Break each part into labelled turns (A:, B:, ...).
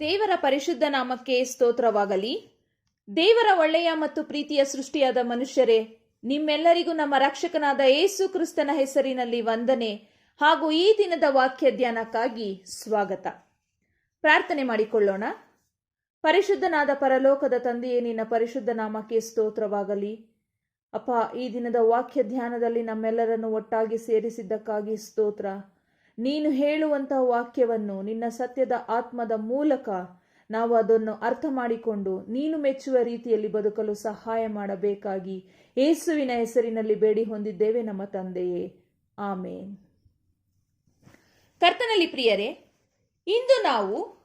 A: ದೇವರ ಪರಿಶುದ್ಧ ನಾಮಕ್ಕೆ ಸ್ತೋತ್ರವಾಗಲಿ. ದೇವರ ಒಳ್ಳೆಯ ಮತ್ತು ಪ್ರೀತಿಯ ಸೃಷ್ಟಿಯಾದ ಮನುಷ್ಯರೇ, ನಿಮ್ಮೆಲ್ಲರಿಗೂ ನಮ್ಮ ರಕ್ಷಕನಾದ ಏಸು ಕ್ರಿಸ್ತನ ಹೆಸರಿನಲ್ಲಿ ವಂದನೆ ಹಾಗೂ ಈ ದಿನದ ವಾಕ್ಯ ಧ್ಯಾನಕ್ಕಾಗಿ ಸ್ವಾಗತ. ಪ್ರಾರ್ಥನೆ ಮಾಡಿಕೊಳ್ಳೋಣ. ಪರಿಶುದ್ಧನಾದ ಪರಲೋಕದ ತಂದೆಯೇ, ನಿನ್ನ ಪರಿಶುದ್ಧ ನಾಮಕ್ಕೆ ಸ್ತೋತ್ರವಾಗಲಿ. ಅಪ್ಪ, ಈ ದಿನದ ವಾಕ್ಯ ಧ್ಯಾನದಲ್ಲಿ ನಮ್ಮೆಲ್ಲರನ್ನು ಒಟ್ಟಾಗಿ ಸೇರಿಸಿದ್ದಕ್ಕಾಗಿ ಸ್ತೋತ್ರ. ನೀನು ಹೇಳುವಂತಹ ವಾಕ್ಯವನ್ನು ನಿನ್ನ ಸತ್ಯದ ಆತ್ಮದ ಮೂಲಕ ನಾವು ಅದನ್ನು ಅರ್ಥ ಮಾಡಿಕೊಂಡು ನೀನು ಮೆಚ್ಚುವ ರೀತಿಯಲ್ಲಿ ಬದುಕಲು ಸಹಾಯ ಮಾಡಬೇಕಾಗಿ ಏಸುವಿನ ಹೆಸರಿನಲ್ಲಿ ಬೇಡಿ ಹೊಂದಿದ್ದೇವೆ ನಮ್ಮ ತಂದೆಯೇ. ಆಮೇನ್. ಕರ್ತನಲ್ಲಿ ಪ್ರಿಯರೇ, ಇಂದು ನಾವು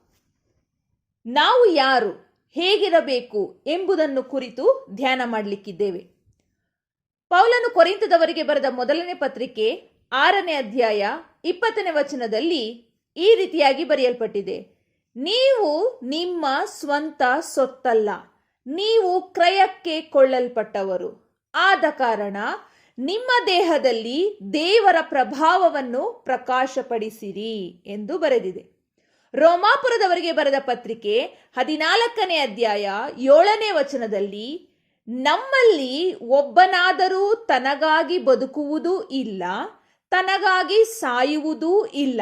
A: ನಾವು ಯಾರು, ಹೇಗಿರಬೇಕು ಎಂಬುದನ್ನು ಕುರಿತು ಧ್ಯಾನ ಮಾಡಲಿಕ್ಕಿದ್ದೇವೆ. ಪೌಲನು ಕೊರಿಂತದವರಿಗೆ ಬರೆದ ಮೊದಲನೇ ಪತ್ರಿಕೆ ಆರನೇ ಅಧ್ಯಾಯ ಇಪ್ಪತ್ತನೇ ವಚನದಲ್ಲಿ ಈ ರೀತಿಯಾಗಿ ಬರೆಯಲ್ಪಟ್ಟಿದೆ. ನೀವು ನಿಮ್ಮ ಸ್ವಂತ ಸೊತ್ತಲ್ಲ, ನೀವು ಕ್ರಯಕ್ಕೆ ಕೊಳ್ಳಲ್ಪಟ್ಟವರು. ಆದ ಕಾರಣ ನಿಮ್ಮ ದೇಹದಲ್ಲಿ ದೇವರ ಪ್ರಭಾವವನ್ನು ಪ್ರಕಾಶಪಡಿಸಿರಿ ಎಂದು ಬರೆದಿದೆ. ರೋಮಾಪುರದವರಿಗೆ ಬರೆದ ಪತ್ರಿಕೆ ಹದಿನಾಲ್ಕನೇ ಅಧ್ಯಾಯ ಏಳನೇ ವಚನದಲ್ಲಿ, ನಮ್ಮಲ್ಲಿ ಒಬ್ಬನಾದರೂ ತನಗಾಗಿ ಬದುಕುವುದೂ ಇಲ್ಲ ತನಗಾಗಿ ಸಾಯುವುದೂ ಇಲ್ಲ.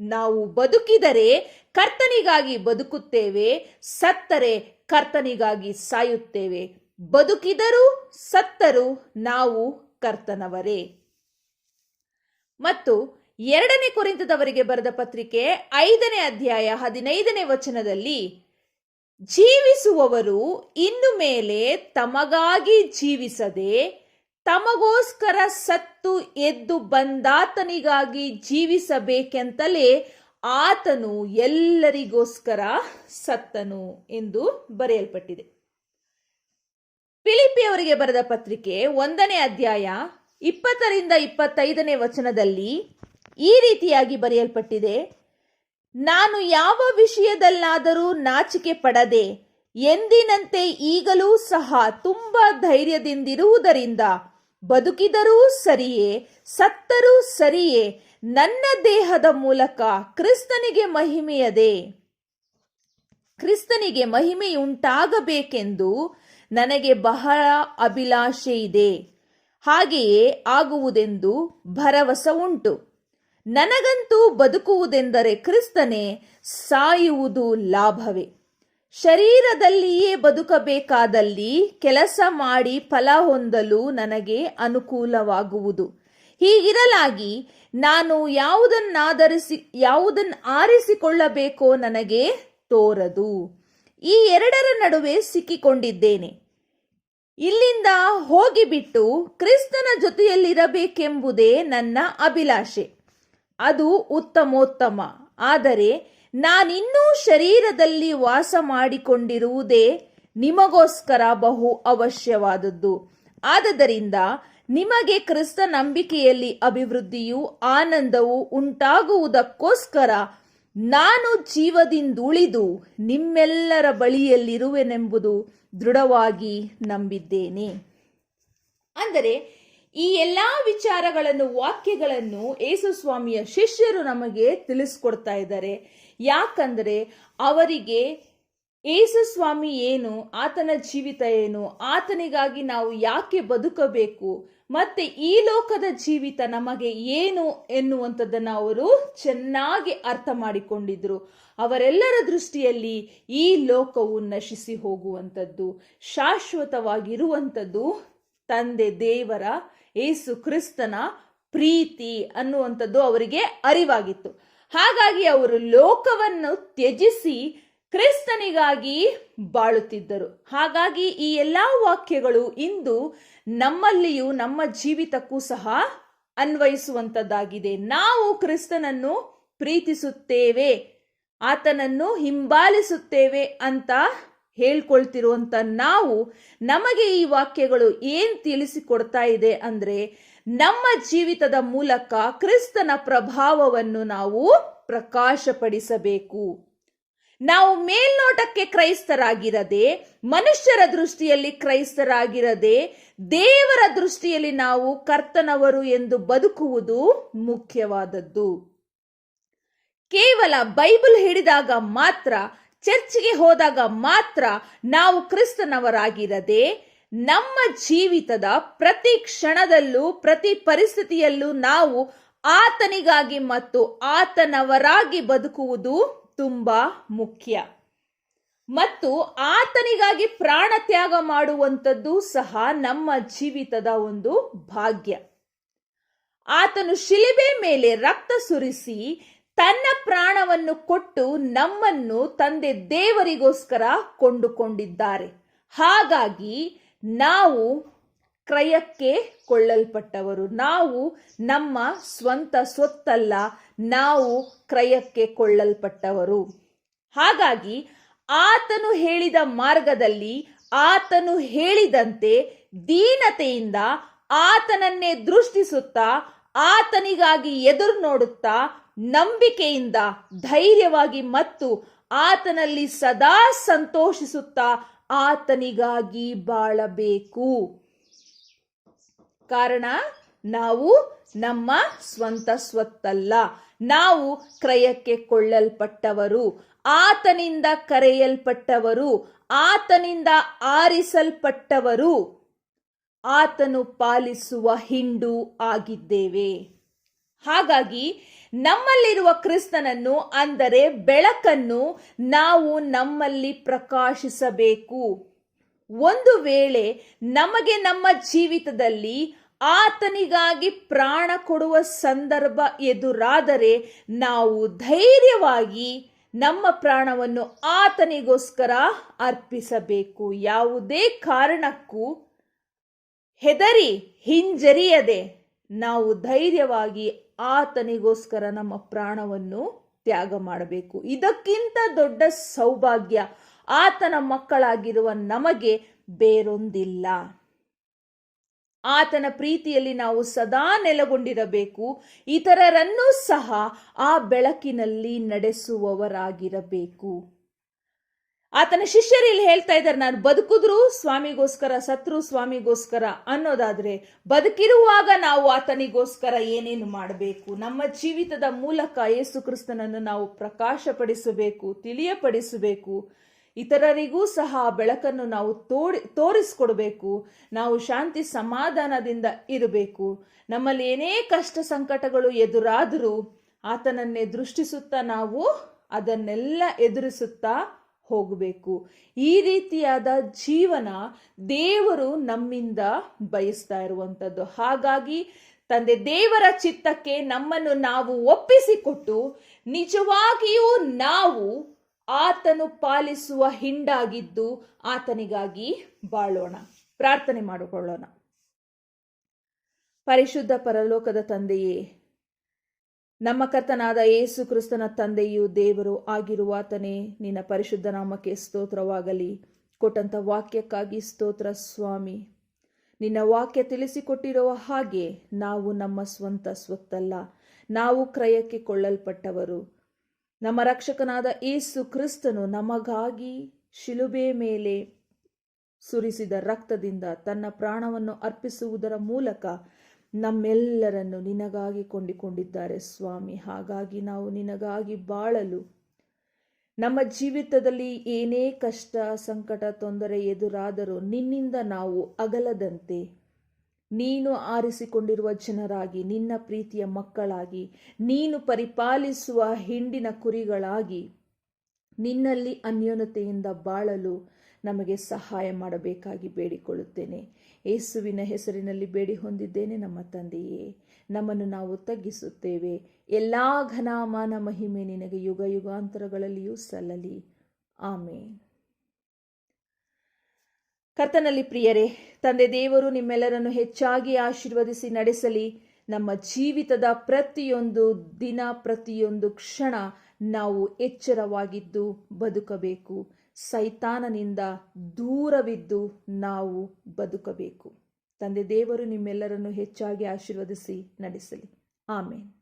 A: ನಾವು ಬದುಕಿದರೆ ಕರ್ತನಿಗಾಗಿ ಬದುಕುತ್ತೇವೆ, ಸತ್ತರೆ ಕರ್ತನಿಗಾಗಿ ಸಾಯುತ್ತೇವೆ. ಬದುಕಿದರೂ ಸತ್ತರೂ ನಾವು ಕರ್ತನವರೇ. ಮತ್ತು ಎರಡನೇ ಕುರಿತದವರಿಗೆ ಬರೆದ ಪತ್ರಿಕೆ ಐದನೇ ಅಧ್ಯಾಯ ಹದಿನೈದನೇ ವಚನದಲ್ಲಿ, ಜೀವಿಸುವವರು ಇನ್ನು ಮೇಲೆ ತಮಗಾಗಿ ಜೀವಿಸದೆ ತಮಗೋಸ್ಕರ ಸತ್ತು ಎದ್ದು ಬಂದಾತನಿಗಾಗಿ ಜೀವಿಸಬೇಕೆಂತಲೇ ಆತನು ಎಲ್ಲರಿಗೋಸ್ಕರ ಸತ್ತನು ಎಂದು ಬರೆಯಲ್ಪಟ್ಟಿದೆ. ಫಿಲಿಪಿಯವರಿಗೆ ಬರೆದ ಪತ್ರಿಕೆ ಒಂದನೇ ಅಧ್ಯಾಯ ಇಪ್ಪತ್ತರಿಂದ ಇಪ್ಪತ್ತೈದನೇ ವಚನದಲ್ಲಿ ಈ ರೀತಿಯಾಗಿ ಬರೆಯಲ್ಪಟ್ಟಿದೆ. ನಾನು ಯಾವ ವಿಷಯದಲ್ಲಾದರೂ ನಾಚಿಕೆ ಪಡದೆ ಎಂದಿನಂತೆ ಈಗಲೂ ಸಹ ತುಂಬ ಧೈರ್ಯದಿಂದಿರುವುದರಿಂದ ಬದುಕಿದರೂ ಸರಿಯೇ, ಸತ್ತರೂ ಸರಿಯೇ, ನನ್ನ ದೇಹದ ಮೂಲಕ ಕ್ರಿಸ್ತನಿಗೆ ಮಹಿಮೆಯದೆ. ಕ್ರಿಸ್ತನಿಗೆ ಮಹಿಮೆಯುಂಟಾಗಬೇಕೆಂದು ನನಗೆ ಬಹಳ ಅಭಿಲಾಷೆ ಇದೆ. ಹಾಗೆಯೇ ಆಗುವುದೆಂದು ಭರವಸೆ ಉಂಟು. ನನಗಂತೂ ಬದುಕುವುದೆಂದರೆ ಕ್ರಿಸ್ತನೇ ಸಾಯುವುದು ಲಾಭವೇ. ಶರೀರದಲ್ಲಿಯೇ ಬದುಕಬೇಕಾದಲ್ಲಿ ಕೆಲಸ ಮಾಡಿ ಫಲ ಹೊಂದಲು ನನಗೆ ಅನುಕೂಲವಾಗುವುದು. ಹೀಗಿರಲಾಗಿ ನಾನು ಯಾವುದನ್ನಾಧರಿಸಿ ಯಾವುದನ್ನು ಆರಿಸಿಕೊಳ್ಳಬೇಕೋ ನನಗೆ ತೋರದು. ಈ ಎರಡರ ನಡುವೆ ಸಿಕ್ಕಿಕೊಂಡಿದ್ದೇನೆ. ಇಲ್ಲಿಂದ ಹೋಗಿಬಿಟ್ಟು ಕ್ರಿಸ್ತನ ಜೊತೆಯಲ್ಲಿರಬೇಕೆಂಬುದೇ ನನ್ನ ಅಭಿಲಾಷೆ. ಅದು ಉತ್ತಮೋತ್ತಮ. ಆದರೆ ನಾನಿನ್ನೂ ಶರೀರದಲ್ಲಿ ವಾಸ ಮಾಡಿಕೊಂಡಿರುವುದೇ ನಿಮಗೋಸ್ಕರ ಬಹು ಅವಶ್ಯವಾದದ್ದು. ಆದ್ದರಿಂದ ನಿಮಗೆ ಕ್ರಿಸ್ತ ನಂಬಿಕೆಯಲ್ಲಿ ಅಭಿವೃದ್ಧಿಯು ಆನಂದವು ಉಂಟಾಗುವುದಕ್ಕೋಸ್ಕರ ನಾನು ಜೀವದಿಂದುಳಿದು ನಿಮ್ಮೆಲ್ಲರ ಬಳಿಯಲ್ಲಿರುವೆನೆಂಬುದು ದೃಢವಾಗಿ ನಂಬಿದ್ದೇನೆ. ಅಂದರೆ ಈ ಎಲ್ಲಾ ವಿಚಾರಗಳನ್ನು, ವಾಕ್ಯಗಳನ್ನು ಯೇಸುಸ್ವಾಮಿಯ ಶಿಷ್ಯರು ನಮಗೆ ತಿಳಿಸ್ಕೊಡ್ತಾ ಇದ್ದಾರೆ. ಯಾಕಂದ್ರೆ ಅವರಿಗೆ ಯೇಸುಸ್ವಾಮಿ ಏನು, ಆತನ ಜೀವಿತ ಏನು, ಆತನಿಗಾಗಿ ನಾವು ಯಾಕೆ ಬದುಕಬೇಕು, ಮತ್ತೆ ಈ ಲೋಕದ ಜೀವಿತ ನಮಗೆ ಏನು ಎನ್ನುವಂಥದ್ದನ್ನು ಅವರು ಚೆನ್ನಾಗಿ ಅರ್ಥ ಮಾಡಿಕೊಂಡಿದ್ರು. ಅವರೆಲ್ಲರ ದೃಷ್ಟಿಯಲ್ಲಿ ಈ ಲೋಕವು ನಶಿಸಿ ಹೋಗುವಂಥದ್ದು, ಶಾಶ್ವತವಾಗಿರುವಂಥದ್ದು ತಂದೆ ದೇವರ ಏಸು ಕ್ರಿಸ್ತನ ಪ್ರೀತಿ ಅನ್ನುವಂಥದ್ದು ಅವರಿಗೆ ಅರಿವಾಗಿತ್ತು. ಹಾಗಾಗಿ ಅವರು ಲೋಕವನ್ನು ತ್ಯಜಿಸಿ ಕ್ರಿಸ್ತನಿಗಾಗಿ ಬಾಳುತ್ತಿದ್ದರು. ಹಾಗಾಗಿ ಈ ಎಲ್ಲ ವಾಕ್ಯಗಳು ಇಂದು ನಮ್ಮಲ್ಲಿಯೂ ನಮ್ಮ ಜೀವಿತಕ್ಕೂ ಸಹ ಅನ್ವಯಿಸುವಂತದ್ದಾಗಿದೆ ನಾವು ಕ್ರಿಸ್ತನನ್ನು ಪ್ರೀತಿಸುತ್ತೇವೆ, ಆತನನ್ನು ಹಿಂಬಾಲಿಸುತ್ತೇವೆ ಅಂತ ಹೇಳ್ಕೊಳ್ತಿರುವಂತ ನಾವು ನಮಗೆ ಈ ವಾಕ್ಯಗಳು ಏನು ತಿಳಿಸಿಕೊಡ್ತಾ ಇದೆ ಅಂದ್ರೆ ನಮ್ಮ ಜೀವಿತದ ಮೂಲಕ ಕ್ರಿಸ್ತನ ಪ್ರಭಾವವನ್ನು ನಾವು ಪ್ರಕಾಶಪಡಿಸಬೇಕು. ನಾವು ಮೇಲ್ನೋಟಕ್ಕೆ ಕ್ರೈಸ್ತರಾಗಿರದೆ, ಮನುಷ್ಯರ ದೃಷ್ಟಿಯಲ್ಲಿ ಕ್ರೈಸ್ತರಾಗಿರದೆ, ದೇವರ ದೃಷ್ಟಿಯಲ್ಲಿ ನಾವು ಕರ್ತನವರು ಎಂದು ಬದುಕುವುದು ಮುಖ್ಯವಾದದ್ದು. ಕೇವಲ ಬೈಬಲ್ ಹಿಡಿದಾಗ ಮಾತ್ರ ಚರ್ಚ್ಗೆ ಹೋದಾಗ ಮಾತ್ರ ನಾವು ಕ್ರಿಸ್ತನವರಾಗಿರದೆ ನಮ್ಮ ಜೀವಿತದ ಪ್ರತಿ ಕ್ಷಣದಲ್ಲೂ, ಪ್ರತಿ ಪರಿಸ್ಥಿತಿಯಲ್ಲೂ ನಾವು ಆತನಿಗಾಗಿ ಮತ್ತು ಆತನವರಾಗಿ ಬದುಕುವುದು ತುಂಬಾ ಮುಖ್ಯ. ಮತ್ತು ಆತನಿಗಾಗಿ ಪ್ರಾಣ ತ್ಯಾಗ ಮಾಡುವಂಥದ್ದು ಸಹ ನಮ್ಮ ಜೀವಿತದ ಒಂದು ಭಾಗ್ಯ. ಆತನು ಶಿಲಿಬೆ ಮೇಲೆ ರಕ್ತ ಸುರಿಸಿ ತನ್ನ ಪ್ರಾಣವನ್ನು ಕೊಟ್ಟು ನಮ್ಮನ್ನು ತಂದೆ ದೇವರಿಗೋಸ್ಕರ ಕೊಂಡುಕೊಂಡಿದ್ದಾರೆ. ಹಾಗಾಗಿ ನಾವು ಕ್ರಯಕ್ಕೆ ಕೊಳ್ಳಲ್ಪಟ್ಟವರು. ನಾವು ನಮ್ಮ ಸ್ವಂತ ಸ್ವತ್ತಲ್ಲ, ನಾವು ಕ್ರಯಕ್ಕೆ ಕೊಳ್ಳಲ್ಪಟ್ಟವರು. ಹಾಗಾಗಿ ಆತನು ಹೇಳಿದ ಮಾರ್ಗದಲ್ಲಿ ಆತನು ಹೇಳಿದಂತೆ ದೀನತೆಯಿಂದ ಆತನನ್ನೇ ದೃಷ್ಟಿಸುತ್ತಾ ಆತನಿಗಾಗಿ ಎದುರು ನೋಡುತ್ತಾ ನಂಬಿಕೆಯಿಂದ ಧೈರ್ಯವಾಗಿ ಮತ್ತು ಆತನಲ್ಲಿ ಸದಾ ಸಂತೋಷಿಸುತ್ತಾ ಆತನಿಗಾಗಿ ಬಾಳಬೇಕು. ಕಾರಣ, ನಾವು ನಮ್ಮ ಸ್ವಂತ ಸ್ವತ್ತಲ್ಲ. ನಾವು ಕ್ರಯಕ್ಕೆ ಕೊಳ್ಳಲ್ಪಟ್ಟವರು. ಆತನಿಂದ ಕರೆಯಲ್ಪಟ್ಟವರು. ಆತನಿಂದ ಆರಿಸಲ್ಪಟ್ಟವರು. ಆತನು ಪಾಲಿಸುವ ಹಿಂಡು ಆಗಿದ್ದೇವೆ. ಹಾಗಾಗಿ ನಮ್ಮಲ್ಲಿರುವ ಕ್ರಿಸ್ತನನ್ನು, ಅಂದರೆ ಬೆಳಕನ್ನು, ನಾವು ನಮ್ಮಲ್ಲಿ ಪ್ರಕಾಶಿಸಬೇಕು. ಒಂದು ವೇಳೆ ನಮಗೆ ನಮ್ಮ ಜೀವಿತದಲ್ಲಿ ಆತನಿಗಾಗಿ ಪ್ರಾಣ ಕೊಡುವ ಸಂದರ್ಭ ಎದುರಾದರೆ, ನಾವು ಧೈರ್ಯವಾಗಿ ನಮ್ಮ ಪ್ರಾಣವನ್ನು ಆತನಿಗೋಸ್ಕರ ಅರ್ಪಿಸಬೇಕು. ಯಾವುದೇ ಕಾರಣಕ್ಕೂ ಹೆದರಿ ಹಿಂಜರಿಯದೆ ನಾವು ಧೈರ್ಯವಾಗಿ ಆತನಿಗೋಸ್ಕರ ನಮ್ಮ ಪ್ರಾಣವನ್ನು ತ್ಯಾಗ ಮಾಡಬೇಕು. ಇದಕ್ಕಿಂತ ದೊಡ್ಡ ಸೌಭಾಗ್ಯ ಆತನ ಮಕ್ಕಳಾಗಿರುವ ನಮಗೆ ಬೇರೊಂದಿಲ್ಲ. ಆತನ ಪ್ರೀತಿಯಲ್ಲಿ ನಾವು ಸದಾ ನೆಲೆಗೊಂಡಿರಬೇಕು. ಇತರರನ್ನೂ ಸಹ ಆ ಬೆಳಕಿನಲ್ಲಿ ನಡೆಸುವವರಾಗಿರಬೇಕು. ಆತನ ಶಿಷ್ಯರು ಇಲ್ಲಿ ಹೇಳ್ತಾ ಇದ್ದಾರೆ, ನಾನು ಬದುಕಿದ್ರು ಸ್ವಾಮಿಗೋಸ್ಕರ, ಸತ್ರು ಸ್ವಾಮಿಗೋಸ್ಕರ ಅನ್ನೋದಾದ್ರೆ ಬದುಕಿರುವಾಗ ನಾವು ಆತನಿಗೋಸ್ಕರ ಏನೇನು ಮಾಡಬೇಕು? ನಮ್ಮ ಜೀವಿತದ ಮೂಲಕ ಯೇಸು ಕ್ರಿಸ್ತನನ್ನು ನಾವು ಪ್ರಕಾಶಪಡಿಸಬೇಕು, ತಿಳಿಯಪಡಿಸಬೇಕು. ಇತರರಿಗೂ ಸಹ ಬೆಳಕನ್ನು ನಾವು ತೋಡಿ, ತೋರಿಸ್ಕೊಡ್ಬೇಕು. ನಾವು ಶಾಂತಿ ಸಮಾಧಾನದಿಂದ ಇರಬೇಕು. ನಮ್ಮಲ್ಲಿ ಏನೇ ಕಷ್ಟ ಸಂಕಟಗಳು ಎದುರಾದರೂ ಆತನನ್ನೇ ದೃಷ್ಟಿಸುತ್ತಾ ನಾವು ಅದನ್ನೆಲ್ಲ ಎದುರಿಸುತ್ತಾ ಹೋಗಬೇಕು. ಈ ರೀತಿಯಾದ ಜೀವನ ದೇವರು ನಮ್ಮಿಂದ ಬಯಸ್ತಾ ಇರುವಂಥದ್ದು. ಹಾಗಾಗಿ ತಂದೆ ದೇವರ ಚಿತ್ತಕ್ಕೆ ನಮ್ಮನ್ನು ನಾವು ಒಪ್ಪಿಸಿಕೊಟ್ಟು ನಿಜವಾಗಿಯೂ ನಾವು ಆತನು ಪಾಲಿಸುವ ಹಿಂಡಾಗಿದ್ದು ಆತನಿಗಾಗಿ ಬಾಳೋಣ. ಪ್ರಾರ್ಥನೆ ಮಾಡಿಕೊಳ್ಳೋಣ. ಪರಿಶುದ್ಧ ಪರಲೋಕದ ತಂದೆಯೇ ನಮ್ಮ ಕರ್ತನಾದ ಯೇಸು ಕ್ರಿಸ್ತನ ತಂದೆಯು ದೇವರು ಆಗಿರುವಾತನೇ, ನಿನ್ನ ಪರಿಶುದ್ಧ ನಾಮಕ್ಕೆ ಸ್ತೋತ್ರವಾಗಲಿ. ಕೊಟ್ಟಂಥ ವಾಕ್ಯಕ್ಕಾಗಿ ಸ್ತೋತ್ರ, ಸ್ವಾಮಿ. ನಿನ್ನ ವಾಕ್ಯ ತಿಳಿಸಿಕೊಟ್ಟಿರುವ ಹಾಗೆ ನಾವು ನಮ್ಮ ಸ್ವಂತ ಸ್ವತ್ತಲ್ಲ, ನಾವು ಕ್ರಯಕ್ಕೆ ಕೊಳ್ಳಲ್ಪಟ್ಟವರು. ನಮ್ಮ ರಕ್ಷಕನಾದ ಏಸು ಕ್ರಿಸ್ತನು ನಮಗಾಗಿ ಶಿಲುಬೆ ಮೇಲೆ ಸುರಿಸಿದ ರಕ್ತದಿಂದ ತನ್ನ ಪ್ರಾಣವನ್ನು ಅರ್ಪಿಸುವುದರ ಮೂಲಕ ನಮ್ಮೆಲ್ಲರನ್ನು ನಿನಗಾಗಿ ಕೊಂಡಿಕೊಂಡಿದ್ದಾರೆ ಸ್ವಾಮಿ. ಹಾಗಾಗಿ ನಾವು ನಿನಗಾಗಿ ಬಾಳಲು. ನಮ್ಮ ಜೀವಿತದಲ್ಲಿ ಏನೇ ಕಷ್ಟ, ಸಂಕಟ, ತೊಂದರೆ ಎದುರಾದರೂ ನಿನ್ನಿಂದ ನಾವು ಅಗಲದಂತೆ. ನೀನು ಆರಿಸಿಕೊಂಡಿರುವ ಜನರಾಗಿ, ನಿನ್ನ ಪ್ರೀತಿಯ ಮಕ್ಕಳಾಗಿ, ನೀನು ಪರಿಪಾಲಿಸುವ ಹಿಂಡಿನ ಕುರಿಗಳಾಗಿ ನಿನ್ನಲ್ಲಿ ಅನ್ಯೋನ್ಯತೆಯಿಂದ ಬಾಳಲು ನಮಗೆ ಸಹಾಯ ಮಾಡಬೇಕಾಗಿ ಬೇಡಿಕೊಳ್ಳುತ್ತೇನೆ. ಯೇಸುವಿನ ಹೆಸರಿನಲ್ಲಿ ಬೇಡಿ ಹೊಂದಿದ್ದೇನೆ ನಮ್ಮ ತಂದೆಯೇ. ನಮ್ಮನ್ನು ನಾವು ತಗ್ಗಿಸುತ್ತೇವೆ. ಎಲ್ಲ ಘನಾಮಾನ ಮಹಿಮೆ ನಿನಗೆ ಯುಗ ಯುಗಾಂತರಗಳಲ್ಲಿಯೂ ಸಲ್ಲಲಿ. ಆಮೇನ್. ಕರ್ತನಲ್ಲಿ ಪ್ರಿಯರೇ, ತಂದೆ ದೇವರು ನಿಮ್ಮೆಲ್ಲರನ್ನು ಹೆಚ್ಚಾಗಿ ಆಶೀರ್ವದಿಸಿ ನಡೆಸಲಿ. ನಮ್ಮ ಜೀವಿತದ ಪ್ರತಿಯೊಂದು ದಿನ, ಪ್ರತಿಯೊಂದು ಕ್ಷಣ ನಾವು ಎಚ್ಚರವಾಗಿದ್ದು ಬದುಕಬೇಕು. ಸೈತಾನನಿಂದ ದೂರವಿದ್ದು ನಾವು ಬದುಕಬೇಕು. ತಂದೆ ದೇವರು ನಿಮ್ಮೆಲ್ಲರನ್ನು ಹೆಚ್ಚಾಗಿ ಆಶೀರ್ವದಿಸಿ ನಡೆಸಲಿ. ಆಮೇನ್.